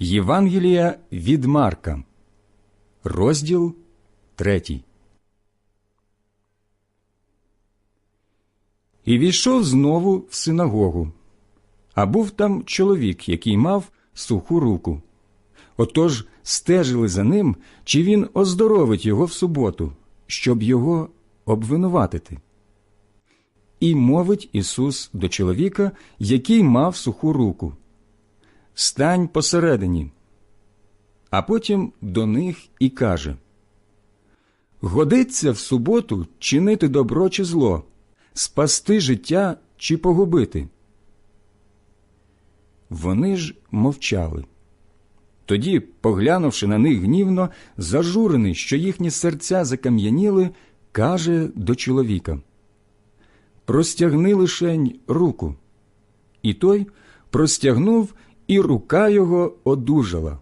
Євангелія від Марка, розділ третій. І війшов знову в синагогу. А був там чоловік, який мав суху руку. Отож стежили за ним, чи він оздоровить його в суботу, щоб його обвинуватити. І мовить Ісус до чоловіка, який мав суху руку Стань посередині. А потім до них і каже Годиться в суботу чинити добро чи зло, спасти життя чи погубити. Вони ж мовчали. Тоді, поглянувши на них гнівно, зажурений, що їхні серця закам'яніли, каже до чоловіка Простягни лишень руку. І той простягнув, і рука його одужала.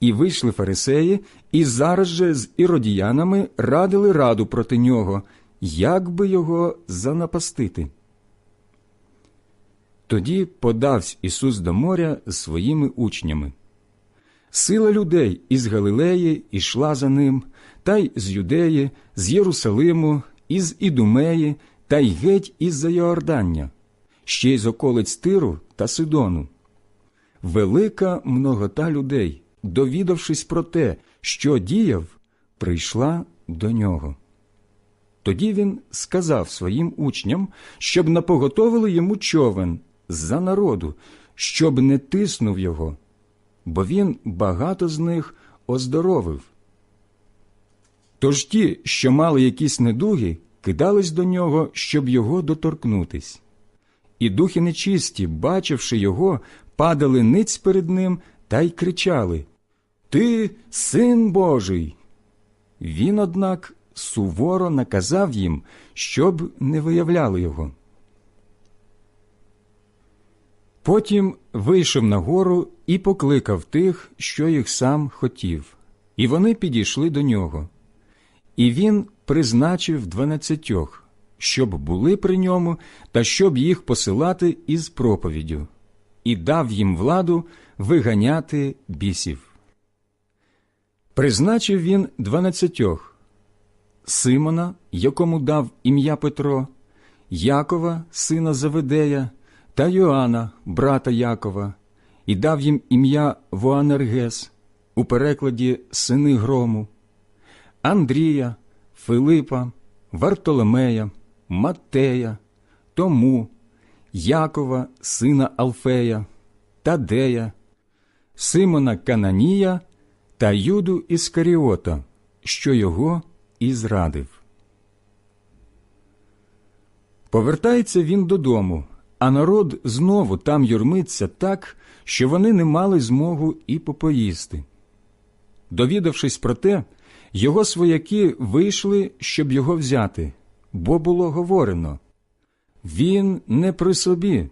І вийшли фарисеї, і зараз же з іродіянами радили раду проти нього, як би його занапастити. Тоді подався Ісус до моря з своїми учнями. Сила людей із Галилеї ішла за ним, та й з Юдеї, з Єрусалиму, із Ідумеї, та й геть із за Йордання, ще й з околиць Тиру та Сидону. Велика многота людей, довідавшись про те, що діяв, прийшла до нього. Тоді він сказав своїм учням, щоб напоготовили йому човен за народу, щоб не тиснув його, бо він багато з них оздоровив. Тож ті, що мали якісь недуги, кидались до нього, щоб його доторкнутись. І духи нечисті, бачивши його, падали ниць перед ним та й кричали Ти син Божий. Він, однак, суворо наказав їм, щоб не виявляли його. Потім вийшов на гору і покликав тих, що їх сам хотів, і вони підійшли до нього. І він призначив дванадцятьох, щоб були при ньому та щоб їх посилати із проповіддю, і дав їм владу виганяти бісів. Призначив він дванадцятьох Симона, якому дав ім'я Петро, Якова, сина Заведея, та Йоанна, брата Якова, і дав їм ім'я Воанергес, у перекладі сини грому, Андрія, Филипа, Вартоломея, Маттея, Тому, Якова, сина Алфея, Тадея, Симона Кананія та Юду Іскаріота, що його і зрадив. Повертається він додому, а народ знову там юрмиться так, що вони не мали змогу і попоїсти. Довідавшись про те, його свояки вийшли, щоб його взяти, бо було говорено він не при собі.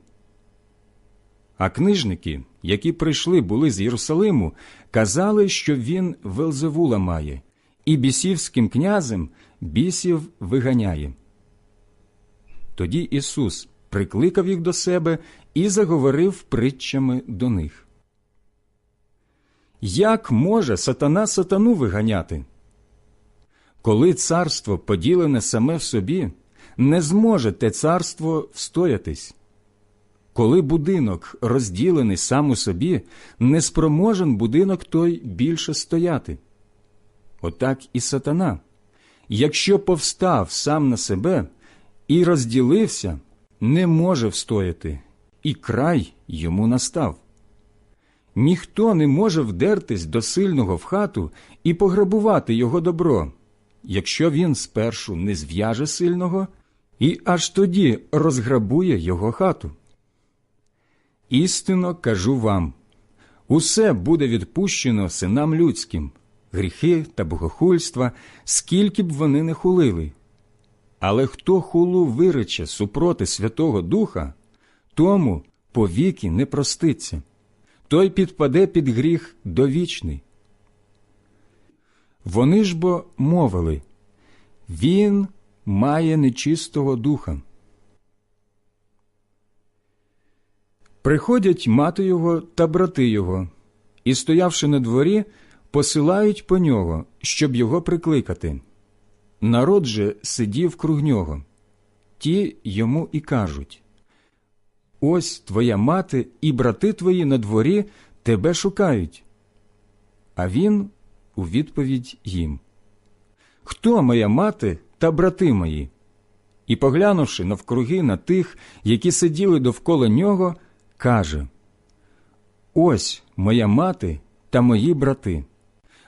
А книжники, які прийшли були з Єрусалиму, казали, що він Велзевула має, і бісівським князем бісів виганяє. Тоді Ісус прикликав їх до себе і заговорив притчами до них. Як може сатана сатану виганяти? Коли царство поділене саме в собі, не зможе те царство встоятись. Коли будинок розділений сам у собі, не спроможен будинок той більше стояти. Отак і сатана. Якщо повстав сам на себе і розділився, не може встояти, і край йому настав. Ніхто не може вдертись до сильного в хату і пограбувати його добро, якщо він спершу не зв'яже сильного і аж тоді розграбує його хату. Істинно кажу вам усе буде відпущено синам людським, гріхи та богохульства, скільки б вони не хулили. Але хто хулу вирече супроти Святого Духа, тому повіки не проститься, той підпаде під гріх довічний. Вони ж бо мовили Він має нечистого духа. Приходять мати його та брати його і, стоявши на дворі, посилають по нього, щоб його прикликати. Народ же сидів круг нього. Ті йому і кажуть Ось твоя мати і брати твої на дворі тебе шукають. А він у відповідь їм Хто моя мати та брати мої? І, поглянувши навкруги на тих, які сиділи довкола нього, каже Ось моя мати та мої брати.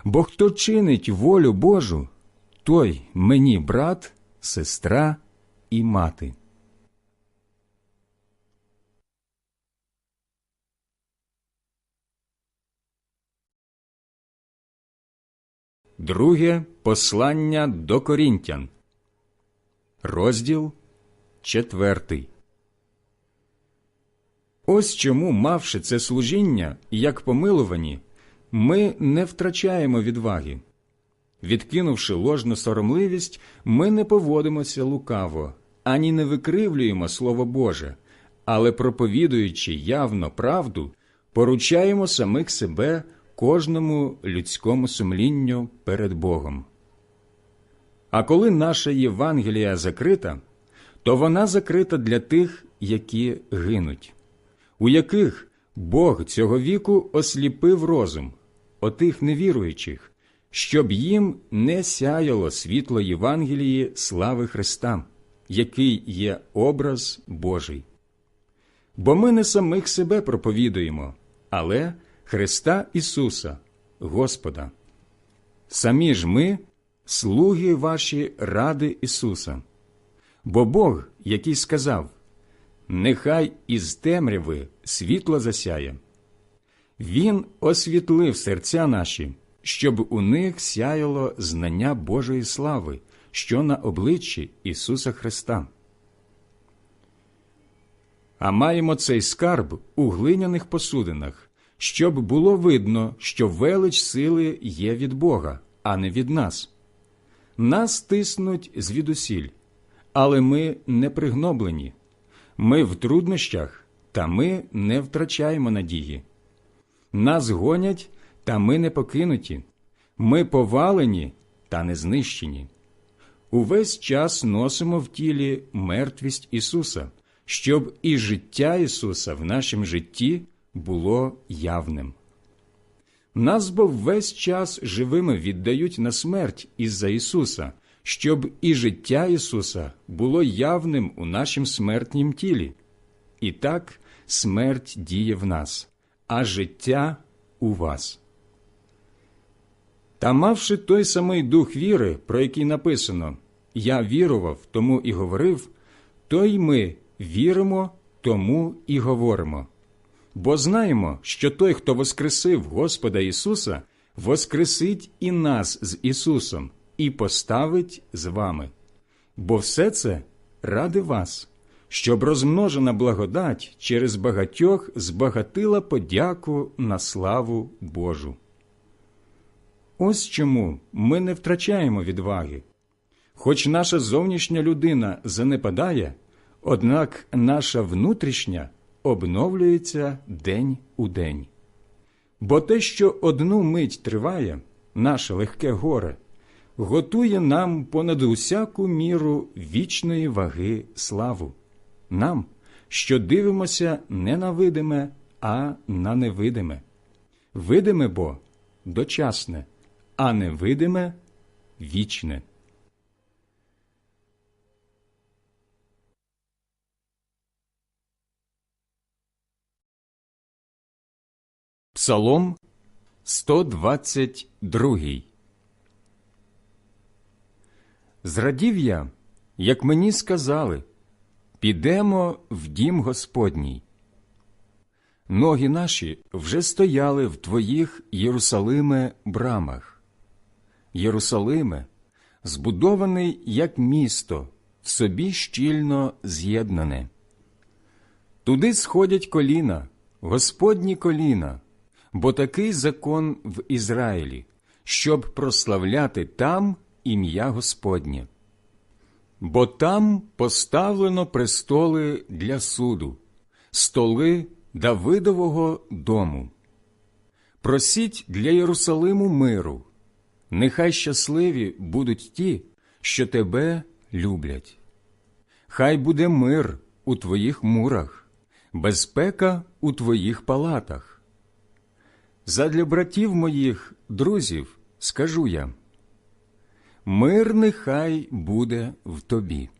Бо хто чинить волю Божу, той мені брат, сестра і мати. Друге послання до Корінтян. Розділ четвертий. Ось чому, мавши це служіння, як помилувані, ми не втрачаємо відваги. Відкинувши ложну соромливість, ми не поводимося лукаво, ані не викривлюємо Слово Боже, але, проповідуючи явно правду, поручаємо самих себе кожному людському сумлінню перед Богом. А коли наша Євангелія закрита, то вона закрита для тих, які гинуть, у яких Бог цього віку осліпив розум, отих невіруючих, щоб їм не сяяло світло Євангелії слави Христа, який є образ Божий. Бо ми не самих себе проповідуємо, але Христа Ісуса, Господа. Самі ж ми слуги ваші ради Ісуса. Бо Бог, який сказав Нехай із темряви світло засяє. Він освітлив серця наші, щоб у них сяяло знання Божої слави, що на обличчі Ісуса Христа. А маємо цей скарб у глиняних посудинах, щоб було видно, що велич сили є від Бога, а не від нас. Нас тиснуть звідусіль, але ми не пригноблені. Ми в труднощах, та ми не втрачаємо надії. Нас гонять, та ми не покинуті. Ми повалені та не знищені. Увесь час носимо в тілі мертвість Ісуса, щоб і життя Ісуса в нашому житті було явним. Нас бо весь час живими віддають на смерть із-за Ісуса, щоб і життя Ісуса було явним у нашім смертнім тілі. І так смерть діє в нас, а життя у вас. Та мавши той самий дух віри, про який написано Я вірував, тому і говорив, то й ми віримо, тому і говоримо. Бо знаємо, що той, хто воскресив Господа Ісуса, воскресить і нас з Ісусом, і поставить з вами. Бо все це ради вас, щоб розмножена благодать через багатьох збагатила подяку на славу Божу. Ось чому ми не втрачаємо відваги. Хоч наша зовнішня людина занепадає, однак наша внутрішня обновлюється день у день. Бо те, що одну мить триває, наше легке горе, готує нам понад усяку міру вічної ваги славу, нам, що дивимося не на видиме, а на невидиме. Видиме бо дочасне, а невидиме вічне. Псалом 122 Зрадів я, як мені сказали, підемо в дім Господній. Ноги наші вже стояли в твоїх Єрусалиме брамах. Єрусалиме, збудований як місто, в собі щільно з'єднане. Туди сходять коліна, Господні коліна бо такий закон в Ізраїлі, щоб прославляти там ім'я Господнє. Бо там поставлено престоли для суду, столи Давидового дому. Просіть для Єрусалиму миру, нехай щасливі будуть ті, що тебе люблять. Хай буде мир у твоїх мурах, безпека у твоїх палатах. Задля братів моїх, друзів, скажу я мир нехай буде в тобі.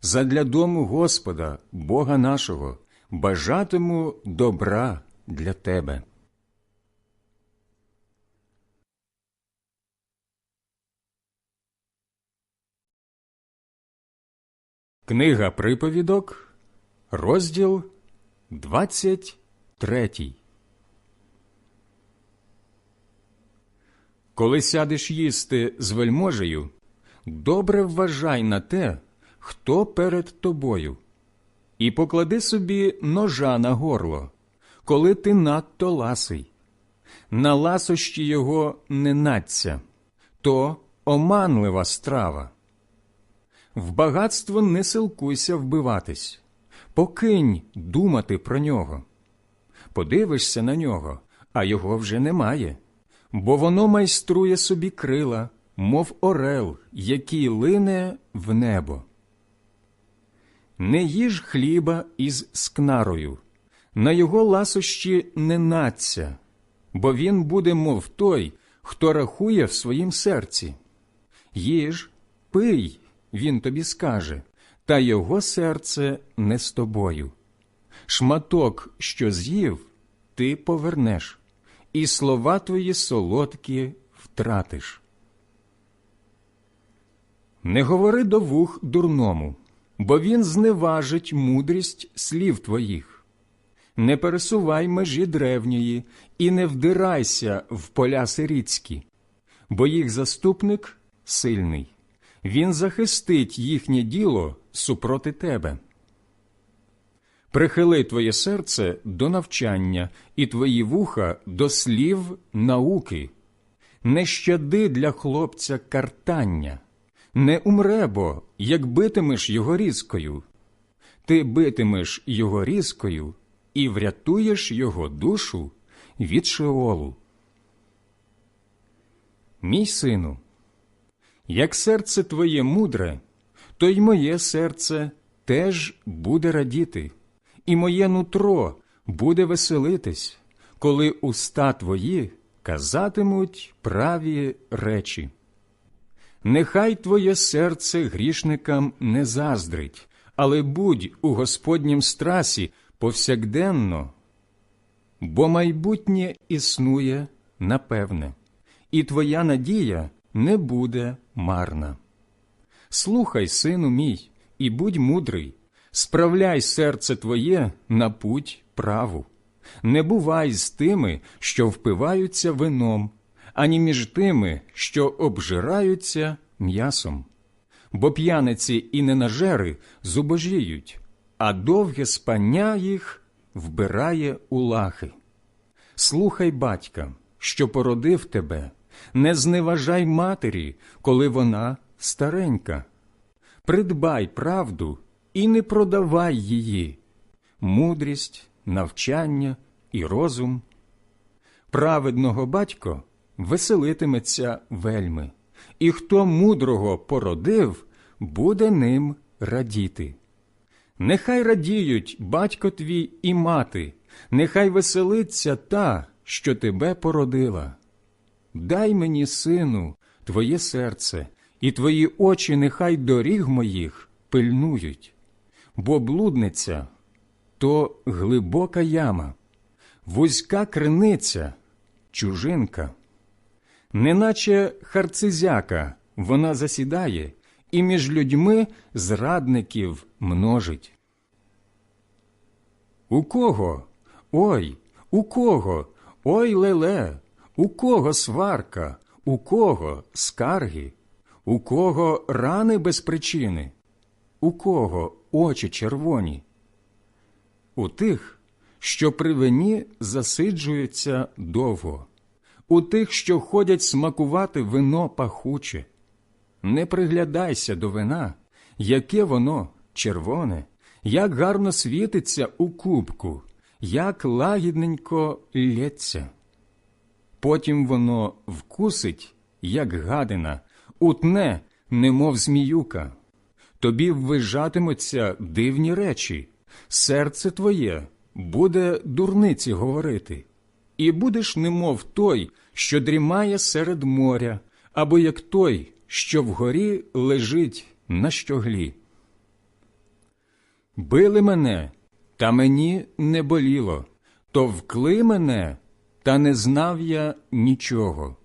Задля дому Господа, Бога нашого, бажатиму добра для тебе. Книга приповідок, розділ 23 Коли сядеш їсти з вельможею, добре вважай на те, хто перед тобою, і поклади собі ножа на горло, коли ти надто ласий. На ласощі його не надця, то оманлива страва. В багатство не силкуйся вбиватись, покинь думати про нього. Подивишся на нього, а його вже немає, бо воно майструє собі крила, мов орел, який лине в небо. Не їж хліба із скнарою, на його ласощі не надця, бо він буде, мов той, хто рахує в своїм серці. Їж, пий, він тобі скаже, та його серце не з тобою. Шматок, що з'їв, ти повернеш, і слова твої солодкі втратиш. Не говори до вух дурному, бо він зневажить мудрість слів твоїх. Не пересувай межі древньої і не вдирайся в поля сиріцькі, бо їх заступник сильний він захистить їхнє діло супроти тебе. Прихили твоє серце до навчання і твої вуха до слів науки, не щади для хлопця картання, не умре бо, як битимеш його різкою. Ти битимеш його різкою і врятуєш його душу від шеолу. Мій сину, як серце твоє мудре, то й моє серце теж буде радіти, і моє нутро буде веселитись, коли уста твої казатимуть праві речі. Нехай твоє серце грішникам не заздрить, але будь у Господнім страсі повсякденно, бо майбутнє існує напевне, і твоя надія не буде марна. Слухай, сину мій, і будь мудрий, справляй серце твоє на путь праву. Не бувай з тими, що впиваються вином, ані між тими, що обжираються м'ясом. Бо п'яниці і ненажери зубожіють, а довге спання їх вбирає у лахи. Слухай батька, що породив тебе, не зневажай матері, коли вона старенька. Придбай правду і не продавай її, мудрість, навчання і розум. Праведного батько веселитиметься вельми, і хто мудрого породив, буде ним радіти. Нехай радіють батько твій і мати, нехай веселиться та, що тебе породила. Дай мені, сину, твоє серце, і твої очі нехай доріг моїх пильнують, бо блудниця то глибока яма, вузька криниця, чужинка, неначе харцизяка вона засідає і між людьми зрадників множить. У кого? Ой, у кого? Ой леле, у кого сварка, у кого скарги, у кого рани без причини, у кого очі червоні? У тих, що при вині засиджуються довго, у тих, що ходять смакувати вино пахуче. Не приглядайся до вина, яке воно червоне, як гарно світиться у кубку, як лагідненько лється потім воно вкусить, як гадина, утне, немов зміюка. Тобі ввижатимуться дивні речі, серце твоє буде дурниці говорити, і будеш немов той, що дрімає серед моря, або як той, що вгорі лежить на щоглі. Били мене, та мені не боліло, товкли мене, та не знав я нічого.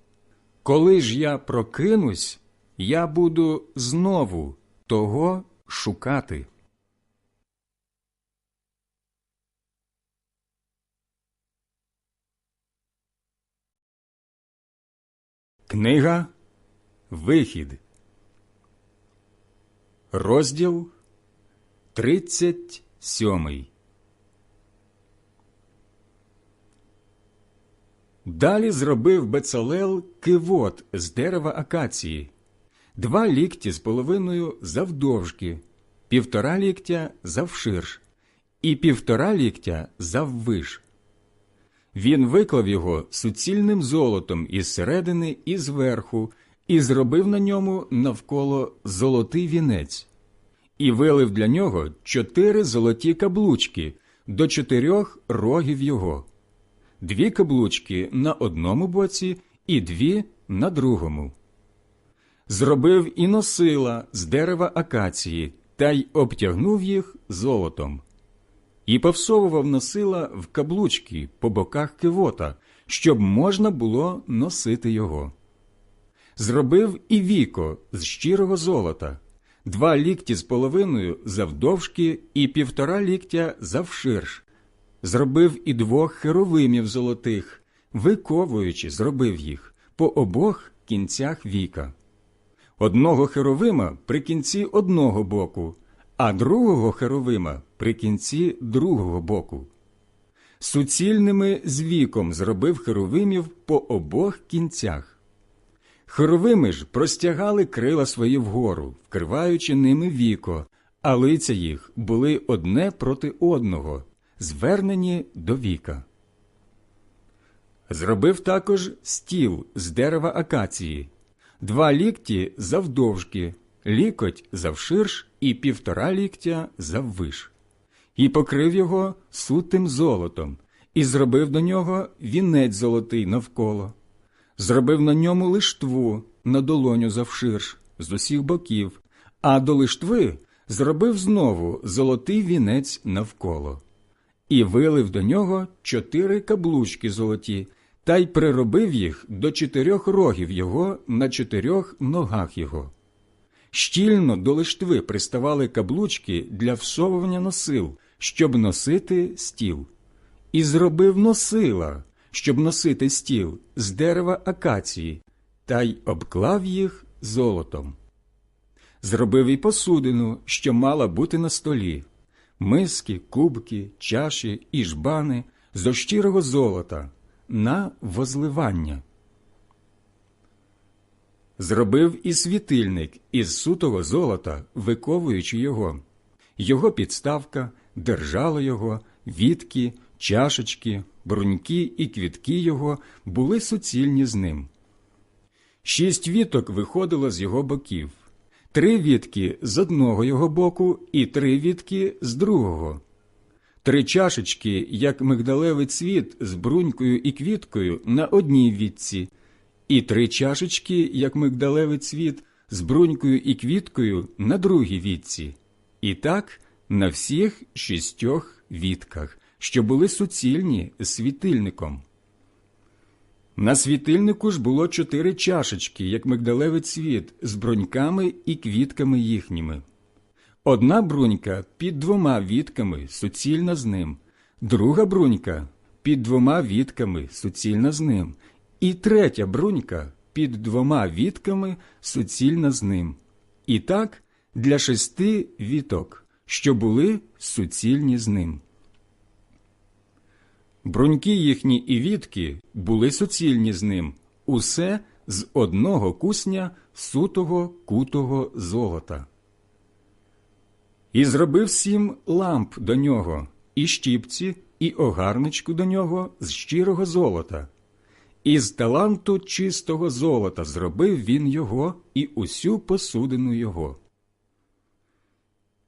Коли ж я прокинусь, я буду знову того шукати. Книга Вихід, розділ тридцять сьомий. Далі зробив Бецалел кивот з дерева акації, два лікті з половиною завдовжки, півтора ліктя завширш і півтора ліктя заввиш. Він виклав його суцільним золотом із середини і зверху, і зробив на ньому навколо золотий вінець, і вилив для нього чотири золоті каблучки до чотирьох рогів його, дві каблучки на одному боці і дві на другому. Зробив і носила з дерева акації та й обтягнув їх золотом і повсовував носила в каблучки по боках кивота, щоб можна було носити його. Зробив і віко з щирого золота, два лікті з половиною завдовжки і півтора ліктя завширш. Зробив і двох херовимів золотих, виковуючи, зробив їх по обох кінцях віка. Одного херовима при кінці одного боку, а другого херовима при кінці другого боку. Суцільними з віком зробив херовимів по обох кінцях. Херовими ж простягали крила свої вгору, вкриваючи ними віко, а лиця їх були одне проти одного, звернені до віка. Зробив також стіл з дерева акації, два лікті завдовжки, лікоть завширш і півтора ліктя заввиш, і покрив його сутим золотом, і зробив до нього вінець золотий навколо, зробив на ньому лиштву на долоню завширш з усіх боків, а до лиштви зробив знову золотий вінець навколо, і вилив до нього чотири каблучки золоті, та й приробив їх до чотирьох рогів його на чотирьох ногах його. Щільно до лиштви приставали каблучки для всовування носил, щоб носити стіл, і зробив носила, щоб носити стіл з дерева акації, та й обклав їх золотом. Зробив і посудину, що мала бути на столі, миски, кубки, чаші і жбани зо щирого золота на возливання. Зробив і світильник із сутого золота, виковуючи його, його підставка, держало його, вітки, чашечки, бруньки і квітки його були суцільні з ним. Шість віток виходило з його боків, три вітки з одного його боку і три вітки з другого. Три чашечки, як мигдалевий цвіт з брунькою і квіткою на одній вітці, і три чашечки, як мигдалевий цвіт з брунькою і квіткою на другій вітці, і так на всіх шістьох вітках, що були суцільні з світильником. На світильнику ж було чотири чашечки, як мигдалевий цвіт, з бруньками і квітками їхніми. Одна брунька під двома вітками суцільна з ним, друга брунька під двома вітками суцільна з ним, і третя брунька під двома вітками суцільна з ним. І так для шести віток, що були суцільні з ним. Бруньки їхні і вітки були суцільні з ним, усе з одного кусня сутого кутого золота. І зробив сім ламп до нього, і щіпці, і огарничку до нього з щирого золота, Із таланту чистого золота зробив він його і усю посудину його.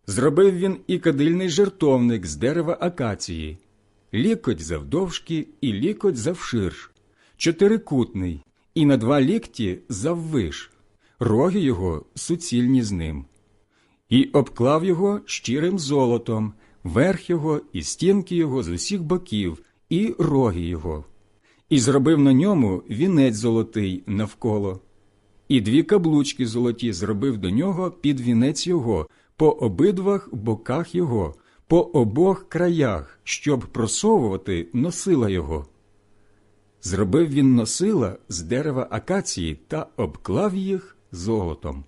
Зробив він і кадильний жертовник з дерева акації, лікоть завдовжки і лікоть завширш, чотирикутний, і на два лікті заввиш, роги його суцільні з ним. І обклав його щирим золотом, верх його і стінки його з усіх боків, і роги його, і зробив на ньому вінець золотий навколо. І дві каблучки золоті зробив до нього під вінець його, по обидвах боках його, по обох краях, щоб просовувати носила його. Зробив він носила з дерева акації та обклав їх золотом.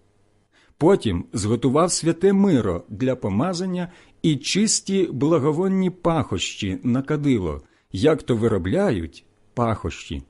Потім зготував святе миро для помазання і чисті благовонні пахощі на кадило, як то виробляють пахощі.